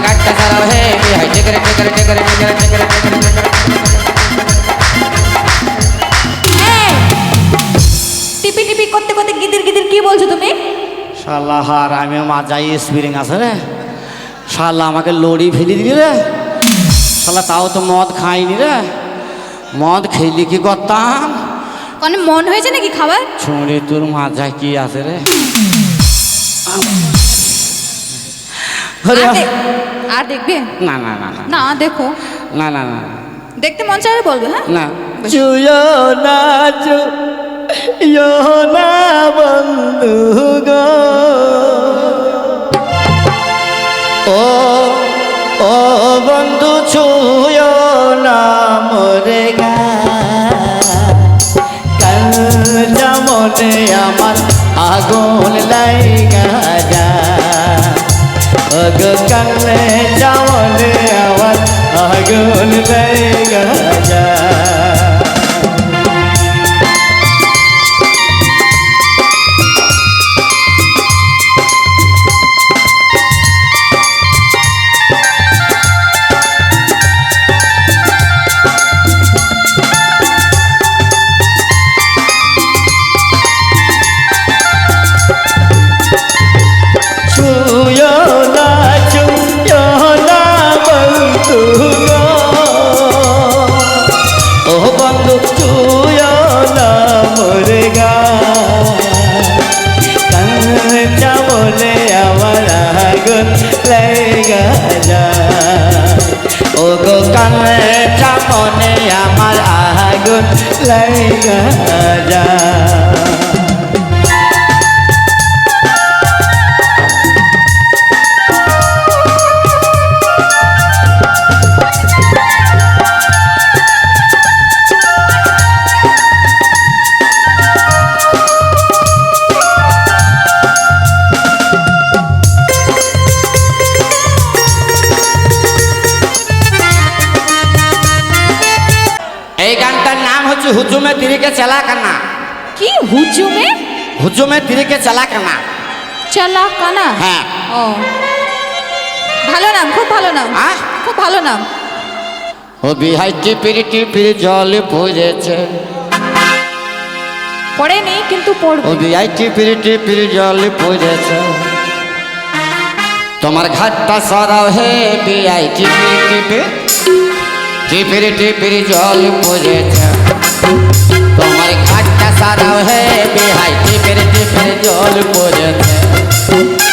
ঘাটটা সারাও হে বিহাই টিকরে টিকরে টিকরে টিকরে টিকরে টিকরে এই, টিপি টিপি করতে করতে গিদির গিদির কি বলছো তুমি শালা হার আমি মাজাই স্প্রিং আছে রে। শালা আমাকে লড়ি ফেলে দিলি রে। শালা তাও তো মদ খাইনি রে। মদ খেলি কি করতাম? কোনো মন হয়েছে নাকি খাবার ছুঁড়ে তোর মাজায় কি আছে রে আরে, দেখ- আর দেখবে? না না না না। না দেখো। না না না দেখতে মন চাইলে বলবে হ্যাঁ? না। চুয়ো না চুয়ো না বন্ধু গো। ও ও বন্ধু ছুয়ো না মরে গা। কাল যেমনে আমার আগুন লাইগা। যা অগ কালে যেমনে আমার আগুন লাইগা যা লেগা গানটার নাম হচ্ছে হুজুমে তিরিকে চালা কানা? কি হুজুমে? হুজুমে তিরিকে চালা কানা। চালা কানা? হ্যাঁ। ও। ভালো নাম খুব ভালো নাম। আহ? খুব ভালো নাম। ও বিহাই টিপিরি টিপিরি জল পড়েছে পড়ে নেই কিন্তু ও পড়বে বিহাই টিপিরি টিপিরি জল পড়েছে তোমার ঘাটটা সরাও হে বিহাই টিপিরি টিপি টিপিরি টিপিরি জল পড়েছে তোমার ঘাটটা সরাও হে বিহাই টিপিরি টিপিরি জল পড়েছে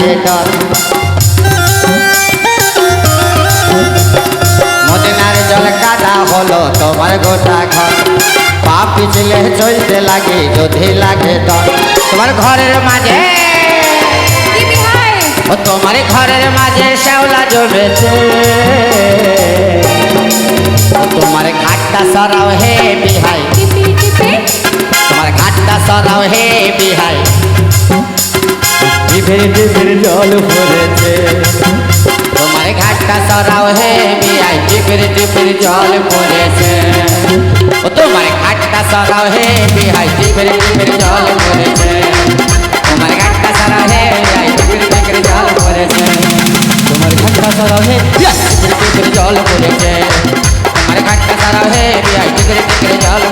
লাগে ডর মদিনার জল কাটা হলো তোমার গোটা ঘর। পা পিছলে চলতে লাগে যদি লাগে ডর তোমার ঘরের মাঝে ও তোমার ঘরের মাঝে শ্যাওলা জমেছে তোমার ঘাটটা সরাও হে বিহাই। তোমার ঘাটটা সরাও হে বিহাই। টিফির টিফির জল পড়েছে তোমার ঘাটটা সরাও হে বিহাই টিফির টিফির জল পড়েছে ও তোমার ঘাটটা সরাও হে বিহাই টিফির টিফির জল পড়েছে তোমার ঘাটটা সরাও হে বিহাই টিফির টিফির জল পড়েছে তোমার ঘাটটা সরাও হে বিহাই টিফির টিফির জল পড়েছে তোমার ঘাটটা সরাও হে বিহাই টিফির টিফির জল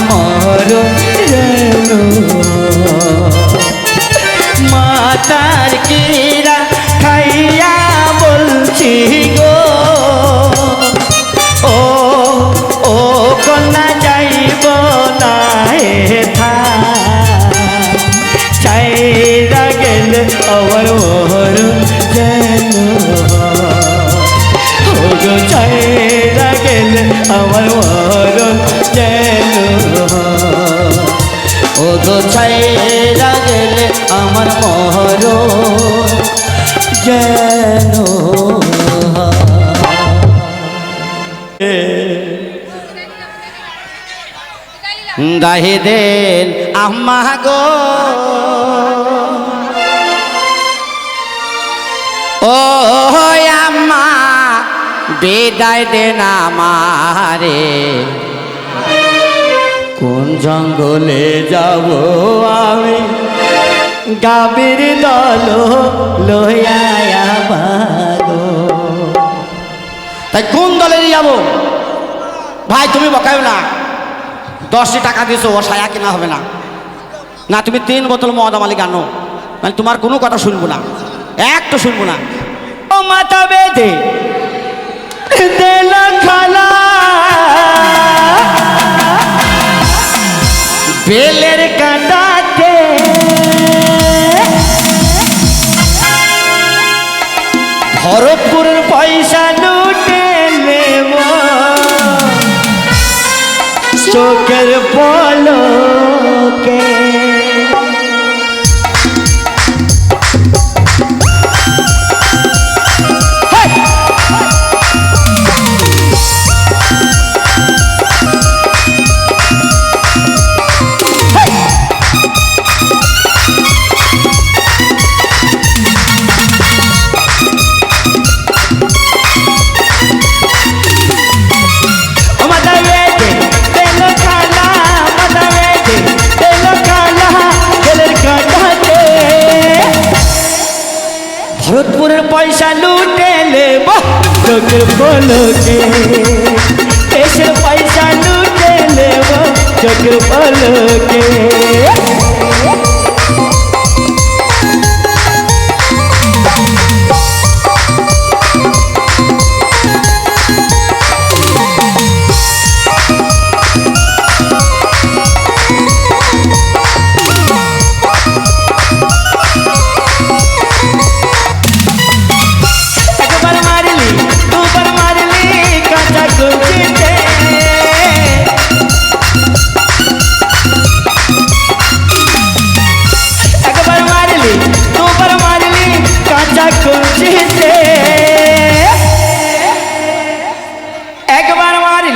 আমার মরণ যেন হয়। মাতার কিরা খাইয়া বলছি গো ও ও কন্যা যাইব না এথা চাইরা গেল আমার মোহর যেন ও গো চাইরা গেল আমার ছাইরা গেলে আমার মোহর যেন গাহি দেন আম্মা গো। ও আম্মা বিদায় দেন আমারে। কোন জঙ্গলে যাব আমি? গাবির দল তাই কোন দলে যাব? ভাই, তুমি বকাইও না। দশটি টাকা দিয়েছ ও সায়া কিনা হবে না। না, তুমি তিন বোতল মদ মালিক আনো। মানে তোমার কোনো কথা শুনব না। একটা শুনব না। ও মাথা বেদে দেলা খালা ভরতপুরের পয়সা লুটে নেব। চোখের পলকে ভরতপুরের পয়সা লুটে নেব চোখের পলকে। দেশের পয়সা লুটে নেব চোখের পলকে।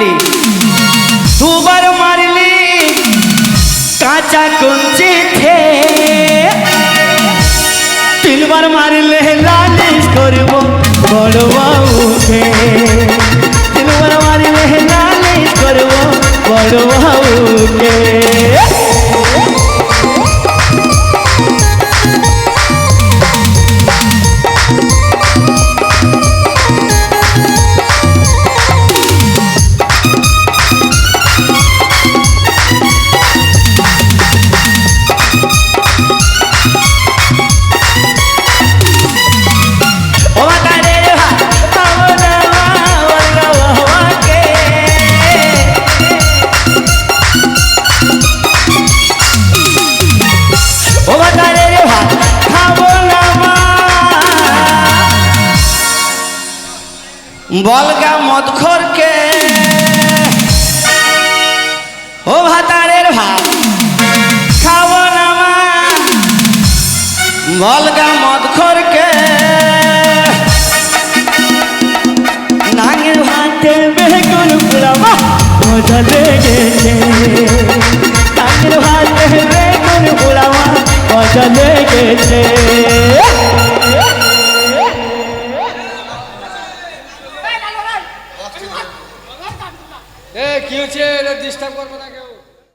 একবার দুবার মারলি বলগা মদখরকে। ও ভাতারের ভাত খাব না মা। বলগা মদখরকে। নাঙের হাতে বেগুন পোড়াবা মজা লেগেছে নাঙের হাতে বেগুন পোড়াবা মজা লেগেছে কি হচ্ছে ডিস্টার্ব করব না